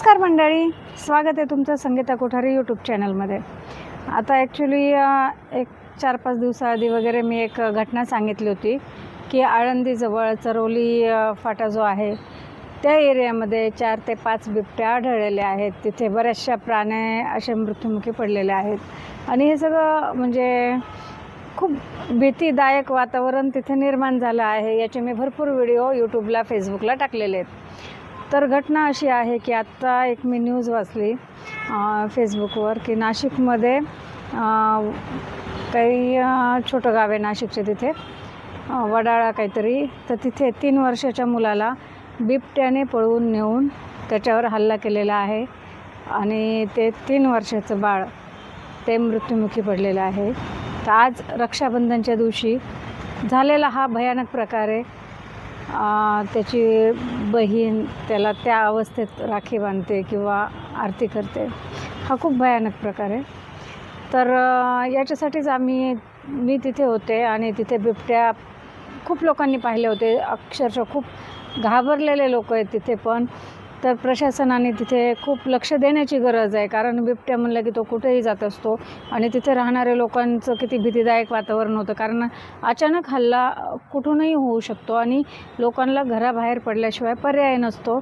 नमस्कार मंडळी. स्वागत आहे तुमचं संगीता कोठारी यूट्यूब चॅनलमध्ये आता ॲक्च्युली एक चार पाच दिवसाआधी वगैरे मी एक घटना सांगितली होती की आळंदीजवळ चरोली फाटा जो आहे त्या एरियामध्ये चार ते पाच बिबट्या आढळलेल्या आहेत. तिथे बऱ्याचशा प्राणे असे मृत्युमुखी पडलेले आहेत. आणि हे सगळं म्हणजे खूप भीतीदायक वातावरण तिथे निर्माण झालं आहे. याचे मी भरपूर व्हिडिओ यूट्यूबला फेसबुकला टाकलेले आहेत. तर घटना अशी आहे की आत्ता एक मी न्यूज वाचली फेसबुकवर की नाशिकमध्ये काही छोटं गाव आहे नाशिकचे तिथे वडाळा काहीतरी. तर तिथे तीन वर्षाच्या मुलाला बिबट्याने पळवून नेऊन त्याच्यावर हल्ला केलेला आहे आणि ते तीन वर्षाचं बाळ ते मृत्युमुखी पडलेलं आहे. तर आज रक्षाबंधनच्या दिवशी झालेला हा भयानक प्रकार आहे. त्याची बहीण त्याला त्या अवस्थेत राखी बांधते किंवा आरती करते. हा खूप भयानक प्रकार आहे. तर याच्यासाठीच आम्ही मी तिथे होते आणि तिथे बिबट्या खूप लोकांनी पाहिले होते. अक्षरशः खूप घाबरलेले लोक आहेत तिथे पण. तर प्रशासनाने तिथे खूप लक्ष देण्याची गरज आहे. कारण बिबट्या म्हणलं की तो कुठेही जात असतो. आणि तिथे राहणाऱ्या लोकांचं किती भीतीदायक वातावरण होतं. कारण अचानक हल्ला कुठूनही होऊ शकतो आणि लोकांना घराबाहेर पडल्याशिवाय पर्याय नसतो.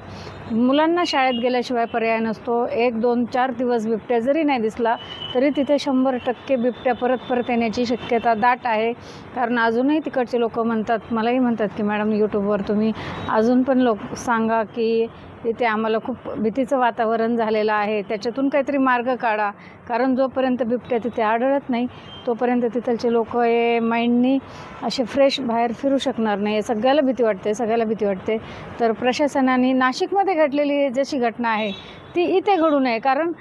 मुलांना शाळेत गेल्याशिवाय पर्याय नसतो. एक दोन चार दिवस बिबट्या जरी नाही दिसला तरी तिथे शंभर टक्के बिबट्या परत परत येण्याची शक्यता दाट आहे. कारण अजूनही तिकडचे लोक म्हणतात मलाही म्हणतात की मॅडम यूट्यूबवर तुम्ही अजून पण लोक सांगा की इथे आम्हाला खूप भीतीचं वातावरण झालेलं आहे. त्याच्यातून काहीतरी मार्ग काढा. कारण जोपर्यंत बिबट्या तिथे आढळत नाही तोपर्यंत तिथलचे लोक हे माइंडनी असे फ्रेश बाहेर फिरू शकणार नाही. सगळ्याला भीती वाटते सगळ्याला भीती वाटते. तर प्रशासनाने नाशिकमध्ये घडलेली जशी घटना आहे ती इथे घडू नये. कारण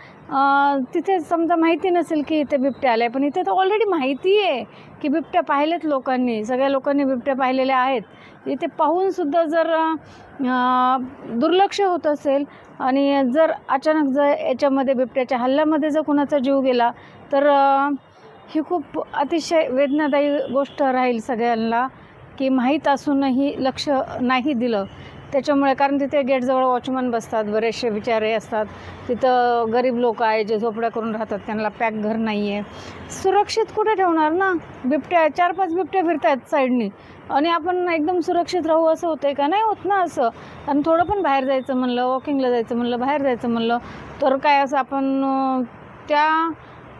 तिथे समजा माहिती नसेल की इथे बिबट्या आल्या. पण इथे तर ऑलरेडी माहिती आहे की बिबट्या पाहिलेत लोकांनी. सगळ्या लोकांनी बिबट्या पाहिलेल्या आहेत. इथे पाहूनसुद्धा जर दुर्लक्ष होत असेल आणि जर अचानक जर याच्यामध्ये बिबट्याच्या हल्ल्यामध्ये जर कुणाचा जीव गेला तर ही खूप अतिशय वेदनादायी गोष्ट राहील सगळ्यांना की माहीत असूनही लक्ष नाही दिलं. त्याच्यामुळे कारण तिथे गेटजवळ वॉचमन बसतात बरेचसे बिचारे असतात. तिथं गरीब लोक आहे जे झोपड्या करून राहतात त्यांना पॅक घर नाही आहे सुरक्षित कुठे ठेवणार ना? बिबट्या चार पाच बिबट्या फिरत आहेत साईडनी. आणि आपण एकदम सुरक्षित राहू असं होतं का? नाही होत ना असं. आणि थोडं पण बाहेर जायचं म्हणलं वॉकिंगला जायचं म्हणलं बाहेर जायचं म्हणलं तर काय असं आपण त्या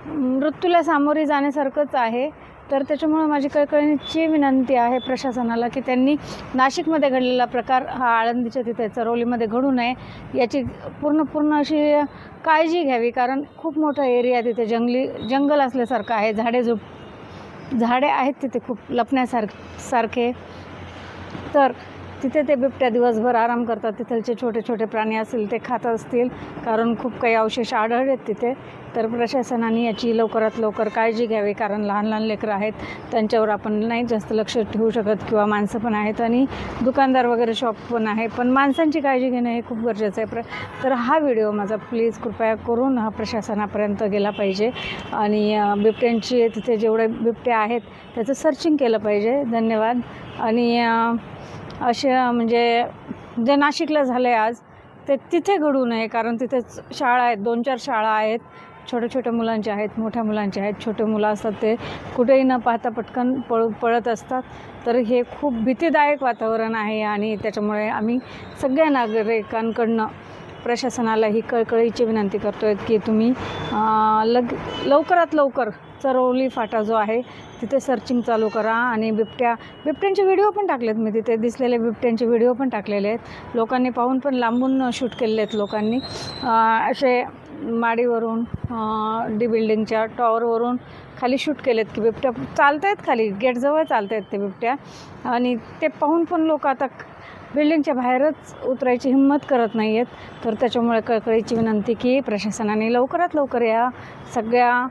मृत्यूला सामोरे जाण्यासारखंच आहे. तर त्याच्यामुळं माझी कळकळीची विनंती आहे प्रशासनाला की त्यांनी नाशिकमध्ये घडलेला प्रकार हा आळंदीच्या तिथे चरवलीमध्ये घडू नये. याची पूर्ण पूर्ण अशी काळजी घ्यावी कारण खूप मोठा एरिया तिथे जंगली जंगल असल्यासारखं आहे. झाडे झुप झाडे आहेत तिथे खूप लपण्यासार सारखे. तर तिथे ते बिबट्या दिवसभर आराम करतात. तिथलचे छोटे छोटे प्राणी असतील ते खात असतील. कारण खूप काही अवशेष आढळलेत तिथे. तर प्रशासनाने याची लवकरात लवकर काळजी घ्यावी. कारण लहान लहान लेकरं आहेत त्यांच्यावर आपण नाही जास्त लक्ष ठेवू शकत किंवा माणसं पण आहेत आणि दुकानदार वगैरे शॉप पण आहे. पण माणसांची काळजी घेणं हे खूप गरजेचं आहे. प्र तर हा व्हिडिओ माझा प्लीज कृपया करून हा प्रशासनापर्यंत गेला पाहिजे. आणि बिबट्यांची तिथे जेवढे बिबटे आहेत त्याचं सर्चिंग केलं पाहिजे. धन्यवाद. आणि असे म्हणजे जे नाशिकला झालं आहे आज ते तिथे घडू नये कारण तिथेच शाळा आहेत दोन चार शाळा आहेत छोट्या छोट्या मुलांच्या आहेत मोठ्या मुलांच्या आहेत छोटे मुलं असतात ते कुठेही न पाहता पटकन पळ पळत असतात. तर हे खूप भीतीदायक वातावरण आहे आणि त्याच्यामुळे आम्ही सगळ्या नागरिकांकडनं प्रशासनाला ही कळकळीची विनंती करतो आहेत की तुम्ही लग लवकरात लवकर चरवली फाटा जो आहे तिथे सर्चिंग चालू करा आणि बिबट्या बिबट्यांचे व्हिडिओ पण टाकलेत मी तिथे दिसलेले बिबट्यांचे व्हिडिओ पण टाकलेले आहेत. लोकांनी पाहून पण लांबून शूट केलेले आहेत लोकांनी. असे माडीवरून डी बिल्डिंगच्या टॉवरवरून खाली शूट केलेत की बिबट्या चालत आहेत खाली गेटजवळ चालत आहेत ते बिबट्या. आणि ते पाहून पण लोक आता बिल्डिंगच्या बाहेरच उतरायची हिंमत करत नाही आहेत तर त्याच्यामुळे कळकळीची विनंती की प्रशासनाने लवकरात लवकर या सगळ्या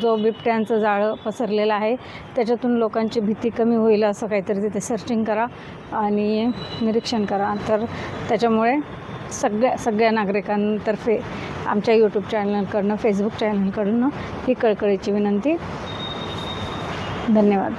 जो बिबट्यांचं जाळं पसरलेलं आहे त्याच्यातून लोकांची भीती कमी होईल असं काहीतरी तिथे सर्चिंग करा आणि निरीक्षण करा. तर त्याच्यामुळे सगळ्या सगळ्या नागरिकांतर्फे आमच्या यूट्यूब चॅनलकडनं फेसबुक चॅनलकडनं ही कळकळीची विनंती. धन्यवाद.